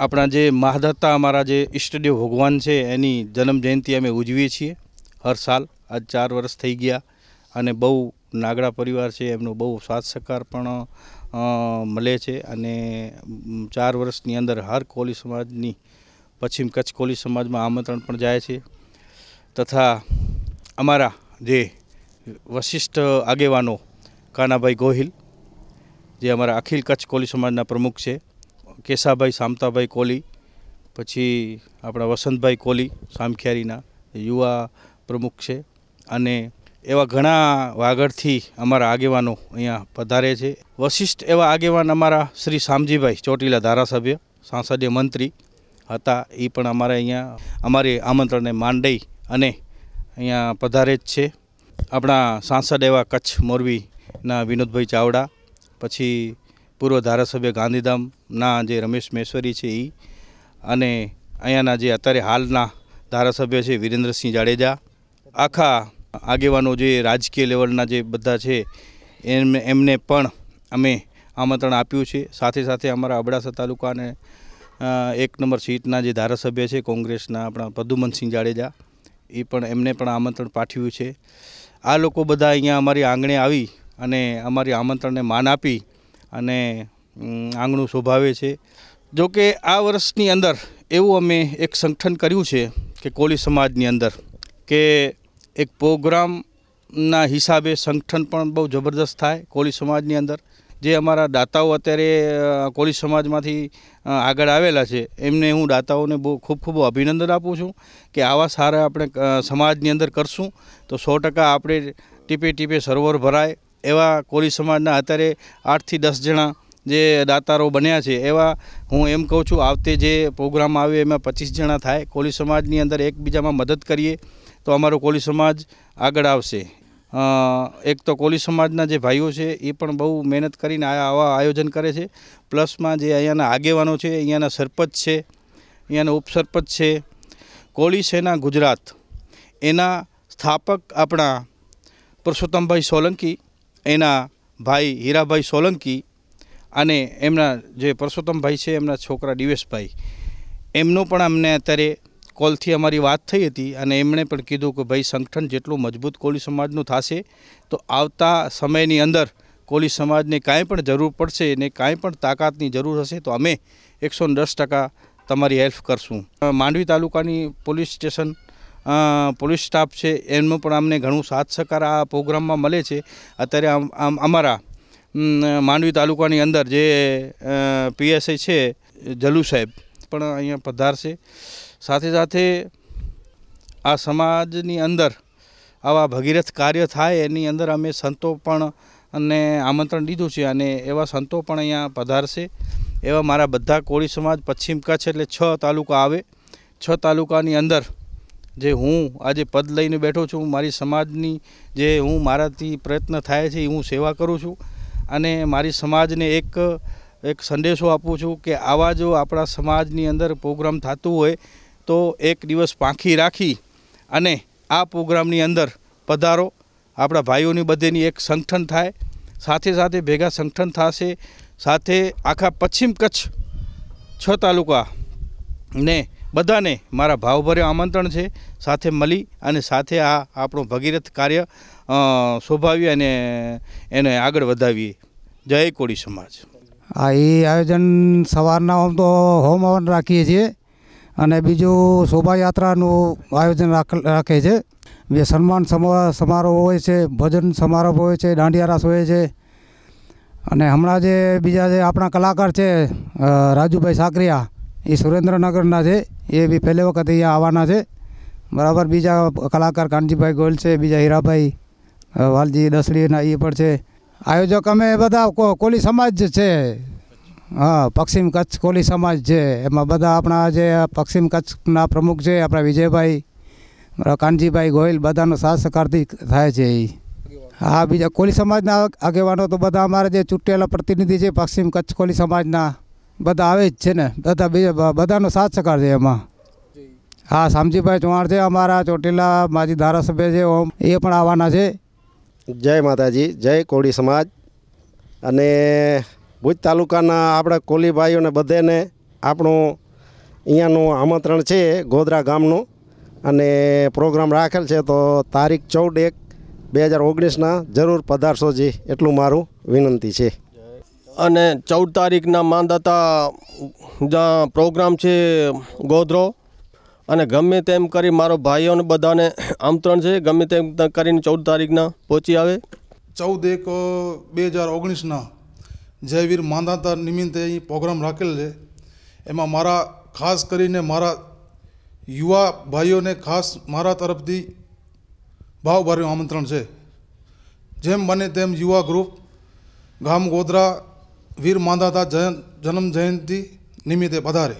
આપણા જે મહાદત્તા અમારા જે ઈષ્ટદેવ ભગવાન છે, એની જન્મ જયંતિ અમે ઉજવીએ છીએ. હર સાલ, આજ ચાર વર્ષ થઈ ગયા અને બહુ નાગડા પરિવાર છે, એમનો બહુ સાથ સહકાર પણ મળે છે અને ચાર વર્ષની અંદર હર કોલી સમાજની, પશ્ચિમ કચ્છ કોલી સમાજમાં આમંત્રણ પણ જાય છે. તથા અમારા જે વશિષ્ઠ આગેવાનો કાનાભાઈ ગોહિલ, જે અમારા અખિલ કચ્છ કોલી સમાજના પ્રમુખ છે કેશાભાઈ સામતાભાઈ કોલી, પછી આપણા વસંતભાઈ કોલી સામખિયારીના યુવા પ્રમુખ છે. અને એવા ઘણા વાગડથી અમારા આગેવાનો અહીંયા પધારે છે. વશિષ્ઠ એવા આગેવાન અમારા શ્રી શામજીભાઈ ચોટીલા ધારાસભ્ય, સાંસદીય મંત્રી હતા. એ પણ અમારે અહીંયા, અમારી આમંત્રણને માંડઈ અને અહીંયા પધારે જ છે. આપણા સાંસદ એવા કચ્છ મોરબીના વિનોદભાઈ ચાવડા, પછી પૂર્વ ધારાસભ્ય ગાંધીધામના જે રમેશ મેશ્વરી છે એ અને અહીંયાના જે અત્યારે હાલના ધારાસભ્ય છે વિરેન્દ્રસિંહ જાડેજા, આખા આગેવાનો જે રાજકીય લેવલના જે બધા છે, એમ, એમને પણ અમે આમંત્રણ આપ્યું છે. સાથે સાથે અમારા અબડાસા તાલુકાને એક નંબર સીટના જે ધારાસભ્ય છે કોંગ્રેસના આપણા પદુમનસિંહ જાડેજા, એ પણ એમને પણ આમંત્રણ પાઠવ્યું છે. આ લોકો બધા અહીંયા અમારી આંગણે આવી અને અમારી આમંત્રણને માન આપી અને આંગણું શોભાવે છે. જો કે આ વર્ષની અંદર એવું અમે એક સંગઠન કર્યું છે કે કોલી સમાજની અંદર કે એક પ્રોગ્રામના હિસાબે સંગઠન પણ બહુ જબરદસ્ત થાય કોલી સમાજની અંદર. જે અમારા દાતાઓ અત્યારે કોળી સમાજમાંથી આગળ આવેલા છે, એમને હું દાતાઓને બહુ ખૂબ ખૂબ અભિનંદન આપું છું કે આવા સારા આપણે સમાજની અંદર કરશું તો સો ટકા આપણે ટીપે ટીપે સરોવર ભરાય એવા કોલી સમાજના અત્યારે આઠથી દસ જણા જે દાતારો બન્યા છે, એવા હું એમ કહું છું, આવતે જે પ્રોગ્રામ આવે એમાં પચીસ જણા થાય કોલી સમાજની અંદર એકબીજામાં મદદ કરીએ તો અમારો કોળી સમાજ આગળ આવશે. એક તો કોલી સમાજના જે ભાઈઓ છે, એ પણ બહુ મહેનત કરીને આવા આયોજન કરે છે. પ્લસમાં જે અહીંયાના આગેવાનો છે, અહીંયાના સરપંચ છે, અહીંયાના ઉપસરપંચ છે, કોળી સેના ગુજરાત, એના સ્થાપક આપણા પુરુષોત્તમભાઈ સોલંકી એના ભાઈ હીરાભાઈ સોલંકી અને એમના જે પરસોત્તમભાઈ છે, એમના છોકરા દિવેશભાઈ, એમનો પણ અમને અત્યારે કોલથી અમારી વાત થઈ હતી અને એમણે પણ કીધું કે ભાઈ સંગઠન જેટલું મજબૂત કોળી સમાજનું થશે, તો આવતા સમયની અંદર કોળી સમાજને કાંઈ પણ જરૂર પડશે ને કાંઈ પણ તાકાતની જરૂર હશે, તો અમે એકસો દસ ટકા તમારી હેલ્પ કરશું. માંડવી તાલુકાની પોલીસ સ્ટેશન પોલીસ સ્ટાફ છે, એમનો પણ અમને ઘણું સાથ સહકાર આ પ્રોગ્રામમાં મળે છે. અત્યારે અમારા માંડવી તાલુકાની અંદર જે પીએસઆઈ છે, જલુ સાહેબ, પણ અહીંયા પધારશે સાથે સાથે આ સમાજની અંદર આવા ભગીરથ કાર્ય થાય, એની અંદર અમે સંતો પણ અને આમંત્રણ દીધું છે અને એવા સંતો પણ અહીંયા પધારશે એવા મારા બધા કોળી સમાજ પશ્ચિમ કચ્છ એટલે છ તાલુકા આવે. છ તાલુકાની અંદર જે હું આજે પદ લઈને બેઠો છું, મારી સમાજની જે હું મારાથી પ્રયત્ન થાય છે એ હું સેવા કરું છું. અને મારી સમાજને એક એક સંદેશો આપું છું કે આવા જો આપણા સમાજની અંદર પ્રોગ્રામ થતું હોય, તો એક દિવસ પાંખી રાખી અને આ પ્રોગ્રામની અંદર પધારો. આપણા ભાઈઓની બધેની એક સંગઠન થાય, સાથે સાથે ભેગા સંગઠન થશે, સાથે આખા પશ્ચિમ કચ્છ છ તાલુકા ને બધાને મારા ભાવભર્યો આમંત્રણ છે. સાથે મળી અને સાથે આ આપણું ભગીરથ કાર્ય શોભાવી અને એને આગળ વધાવીએ. જય કોળી સમાજ. આ એ આયોજન સવારના આમ તો હોમ હવન રાખીએ છીએ. અને બીજું શોભાયાત્રાનું આયોજન રાખ- છે. જે સન્માન સમા- સમારોહ હોય છે, ભજન સમારોહ હોય છે દાંડિયા રાસ હોય છે. અને હમણાં જે બીજા જે આપણા કલાકાર છે રાજુભાઈ સાકરિયા એ સુરેન્દ્રનગરના છે. એ બી પહેલી વખત અહીંયા આવવાના છે. બરાબર. બીજા કલાકાર કાનજીભાઈ ગોયલ છે, બીજા હીરાભાઈ વાલજી દસડીના એ પણ છે. આયોજક અમે બધા કોલી સમાજ છે. હા, પશ્ચિમ કચ્છ કોલી સમાજ છે. એમાં બધા આપણા જે પશ્ચિમ કચ્છના પ્રમુખ છે, આપણા વિજયભાઈ કાનજીભાઈ ગોયલ બધાનો સાથ સહકારથી થાય છે એ હા, બીજા કોલી સમાજના આગેવાનો તો બધા અમારા જે ચૂંટેલા પ્રતિનિધિ છે, પશ્ચિમ કચ્છ કોલી સમાજના. બધા આવે જ છે ને. બધા બીજા બધાનો સાથ સહકાર છે એમાં. હા શામજીભાઈ ચૌહાણ છે અમારા ચોટીલા માજી ધારાસભ્ય છે ઓમ એ પણ આવવાના છે. જય માતાજી જય કોળી સમાજ. અને ભુજ તાલુકાના આપણા કોલી ભાઈઓને બધાને આપણું અહીંયાનું આમંત્રણ છે ગોધરા ગામનું. અને પ્રોગ્રામ રાખેલ છે તો તારીખ ચૌદ એક બે હજાર ઓગણીસના જરૂર પધારશો જી એટલું મારું વિનંતી છે. અને ચૌદ તારીખના માંદાતા જ્યાં પ્રોગ્રામ છે ગોધરો, અને ગમે તેમ કરી મારો ભાઈઓને બધાને આમંત્રણ છે, ગમે તેમ કરીને ચૌદ તારીખના પહોંચી આવે. ચૌદ એક બે હજાર ઓગણીસના જયવીર માંદાતા નિમિત્તે અહીં પ્રોગ્રામ રાખેલ છે. એમાં મારા, ખાસ કરીને મારા યુવા ભાઈઓને ખાસ મારા તરફથી ભાવભર્યું આમંત્રણ છે. જેમ બને તેમ યુવા ગ્રુપ, ગામ ગોધરા વીર માંધાતા જન્મ જયંતિ નિમિત્તે પધારે.